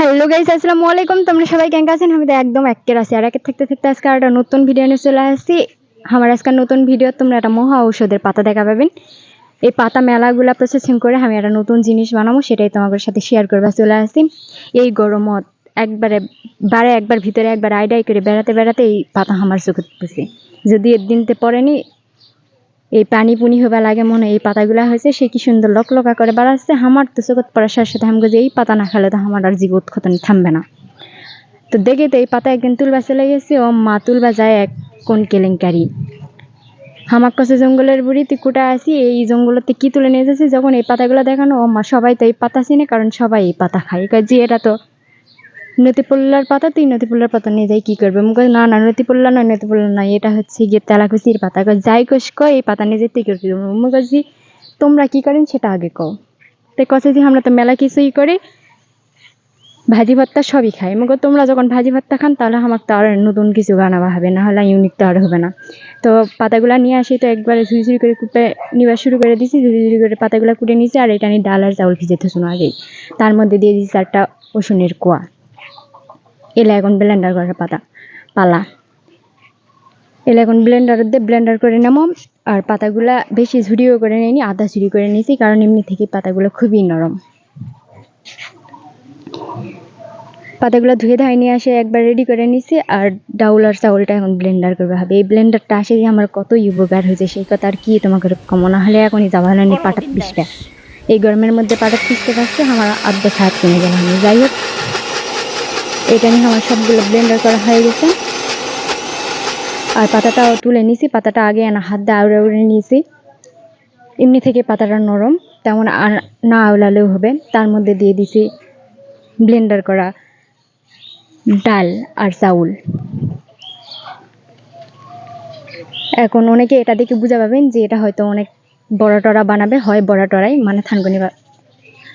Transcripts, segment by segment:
Hello guys আসসালামু আলাইকুম। তোমরা সবাই কেমন আছেন? আমি তো একদম একের আছি। আর একের থাকতে থাকতে আজকে একটা নতুন ভিডিও নিয়ে চলে আসছি। আমার আজকে নতুন ভিডিও তোমরা একটা মহা ঔষধের পাতা দেখা পাবেন। এই পাতা মেলাগুলা প্রসেসিং করে আমি একটা নতুন জিনিস বানাবো, সেটাই তোমাদের সাথে শেয়ার করবা চলে আসছি। এই গরমত একবারে, বারে একবার, ভিতরে একবার আইডাই করে বেড়াতে বেড়াতে এই পাতা আমার চোখে পড়ছে যদি এর দিনতে পড়েনি এই পানি পুনি হবা লাগে মনে এই পাতাগুলা হয়েছে, সে কি সুন্দর লক লকা করে বাড়াচ্ছে আমার তো চোখত পড়ার সাথে সাথে আমাকে যে এই পাতা না খেলে তো আমার আর জীব উৎক্ষতন থামবে না। তো দেখে তো এই পাতা একদিন তুলবা চলে গেছে, ও মা তুলবা যায় এক কোন কেলেঙ্কারি। আমার কাছে জঙ্গলের বুড়ি, তুই কুটা আসি এই জঙ্গলতে কি তুলে নিয়ে যাচ্ছি যখন এই পাতাগুলো দেখানো, ও মা সবাই তো এই পাতা চিনে, কারণ সবাই এই পাতা খায়। যে এটা তো নতিপল্লার পাতা, তুই নতিপল্লার পাতা নিয়ে যাই, কি করবে? মুখ না না নতিপল্লা নয় নতিপল্লা নয়, এটা হচ্ছে গিয়ে তেলাকুচির পাতা। যাই কোষ কয়, এই পাতা নিয়ে যেতে করবি? মুখ তোমরা কি করেন, সেটা আগে কও। তো কছে যে আমরা তো মেলা কিছুই করি, ভাজি ভর্তা সবই খাই। মুখ তোমরা যখন ভাজি ভর্তা খান, তাহলে আমার তো আর নতুন কিছু বানাবা হবে না, হলে ইউনিক তো আর হবে না। তো পাতাগুলা নিয়ে আসি, তো একবারে ঝুড়ি ঝুড়ি করে কুটে নিবা, শুরু করে দিছি ঝুড়ি ঝুড়ি করে পাতাগুলা কুটে নিয়েছি আর এটা নিয়ে ডাল আর চাউল ভিজে থুসুন আগেই। তার মধ্যে দিয়ে দিয়েছি চারটা রসুনের কোয়া। এলা এখন ব্লেন্ডার করার পাতা, পালা। এলা এখন ব্লেন্ডার দিয়ে ব্লেন্ডার করে নেব আর পাতাগুলা বেশি ঝুড়িও করে নিইনি আধা ঝুড়ি করে নিয়েছি, কারণ এমনি থেকে পাতাগুলো খুবই নরম। পাতাগুলো ধুয়ে ধাই নিয়ে আসে একবার রেডি করে নিছি আর ডাউল আর চাউলটা এখন ব্লেন্ডার করবে হবে এই ব্লেন্ডারটা আসে আমার কত উপকার হয়েছে, সেই কথা আর কি তোমাকে কম, না হলে এখনই যাবা হলে পাটা পিসটা এই গরমের মধ্যে পাটা পিসতে পারছে, আমার আধা সাত কিনে গেলাম যাই হোক এটা নিয়ে আমার সবগুলো ব্লেন্ডার করা হয়ে গেছে। আর পাতাটাও তুলে নিছি, পাতাটা আগে না হাত দিয়ে আউড়ে আউড়ে নিয়েছি এমনি থেকে পাতাটা নরম, তেমন আর না আওলালেও হবে। তার মধ্যে দিয়ে দিছি ব্লেন্ডার করা ডাল আর চাউল। এখন অনেকে এটা দেখে বুঝা পাবেন যে এটা হয়তো অনেক বড়া টড়া বানাবে, হয় বড়া টড়াই মানে থানকুনি বা-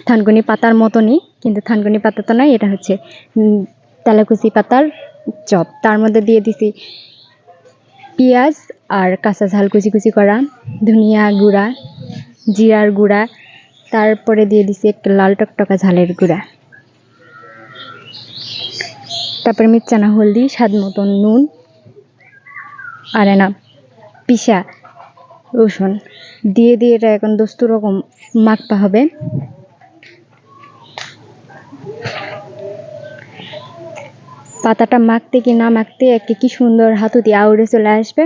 থানকুনি পাতার মতনই, কিন্তু থানকুনি পাতা তো নয় এটা হচ্ছে তেলাকুচি পাতার চপ। তার মধ্যে দিয়ে দিছি পেঁয়াজ আর কাঁচা ঝাল কুচি কুচি করা, ধনিয়া গুঁড়া, জিরার গুঁড়া, তারপরে দিয়ে দিছি একটা লাল টকটকা ঝালের গুঁড়া। তারপরে মিরচানা, হলদি, স্বাদ মতন নুন আর না পিসা, রসুন। দিয়ে দিয়ে এটা এখন দোস্ত রকম মাখতে হবে। পাতাটা মাখতে কি না মাখতে, একে কি সুন্দর হাতু দিয়ে আউড়ে চলে আসবে।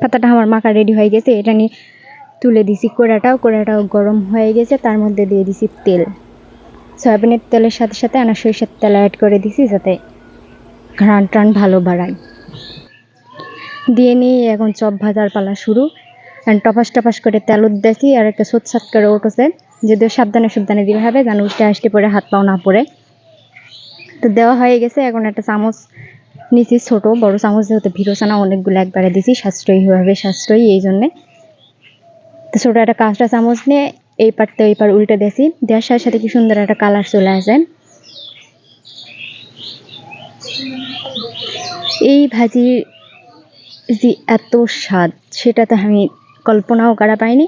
পাতাটা আমার মাখা রেডি হয়ে গেছে, এটা নিয়ে তুলে দিছি কোড়াটাও কোড়াটাও গরম হয়ে গেছে, তার মধ্যে দিয়ে দিছি তেল। সয়াবিনের তেলের সাথে সাথে আনা সরিষার তেল অ্যাড করে দিছি, যাতে ঘ্রাণ টান ভালো বাড়ায়। দিয়ে নিয়ে এখন চপ ভাজার পালা শুরু। টপাস টপাস করে তেল উদ্দেছি আর একটা সোৎসাত করে উঠেছে যদিও সাবধানে সাবধানে দিতে হবে, যেন উল্টে আসতে পরে হাত পাও না পড়ে। তো দেওয়া হয়ে গেছে। এখন একটা চামচ নিচে ছোট, বড় চামচ যেহেতু ভিরোসানা অনেকগুলো একবারে দিছি সাশ্রয়ী হবে সাশ্রয়ী এই জন্যে। তো ছোটো একটা কাঁচটা চামচ নিয়ে এই পারতে ওই পার উল্টে দিয়েছি। দেওয়ার সাথে সাথে কি সুন্দর একটা কালার চলে আসে। এই ভাজির যে এত স্বাদ, সেটা তো আমি কল্পনাও করা পাইনি।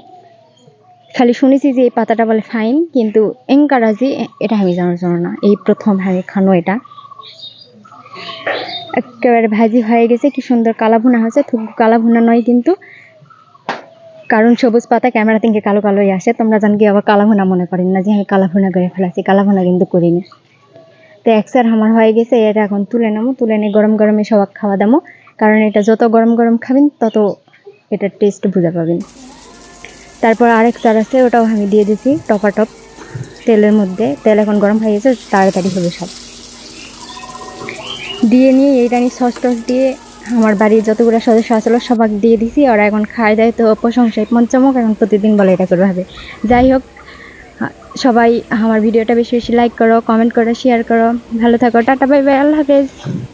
খালি শুনেছি যে এই পাতাটা বলে ফাইন, কিন্তু এঙ্কারাজি এটা আমি জানার জন্য না। এই প্রথম আমি খানো এটা। একেবারে ভাজি হয়ে গেছে, কি সুন্দর কালা ভুনা হয়েছে। খুব কালা ভুনা নয় কিন্তু, কারণ সবুজ পাতা ক্যামেরা থেকে কালো কালোই আসে। তোমরা জান কি আবার কালা ভুনা মনে করেন না যে আমি কালা ভুনা করে ফেলাছি কালা ভুনা কিন্তু করিনি। তো একসার আমার হয়ে গেছে, এটা এখন তুলে নেব, তুলে নিয়ে গরম গরমে সবাক খাওয়া দামো কারণ এটা যত গরম গরম খাবেন, তত এটার টেস্ট বুঝে পাবেন। তারপর আরেক চার আছে, ওটাও আমি দিয়ে দিছি টপাটপ তেলের মধ্যে, তেল এখন গরম হয়ে গেছে, তাড়াতাড়ি হবে সব। দিয়ে নিয়ে এইটা নিয়ে সস টস দিয়ে আমার বাড়ির যতগুলো সদস্য আসলো সবাক দিয়ে দিছি, ওরা এখন খায় দেয় তো প্রশংসায় পঞ্চমক এখন প্রতিদিন বলে এটা করবে। হবে যাই হোক, সবাই আমার ভিডিওটা বেশি বেশি লাইক করো কমেন্ট করো শেয়ার করো। ভালো থাকো, টাটা বাই বাই আল্লাহ হাফেজ।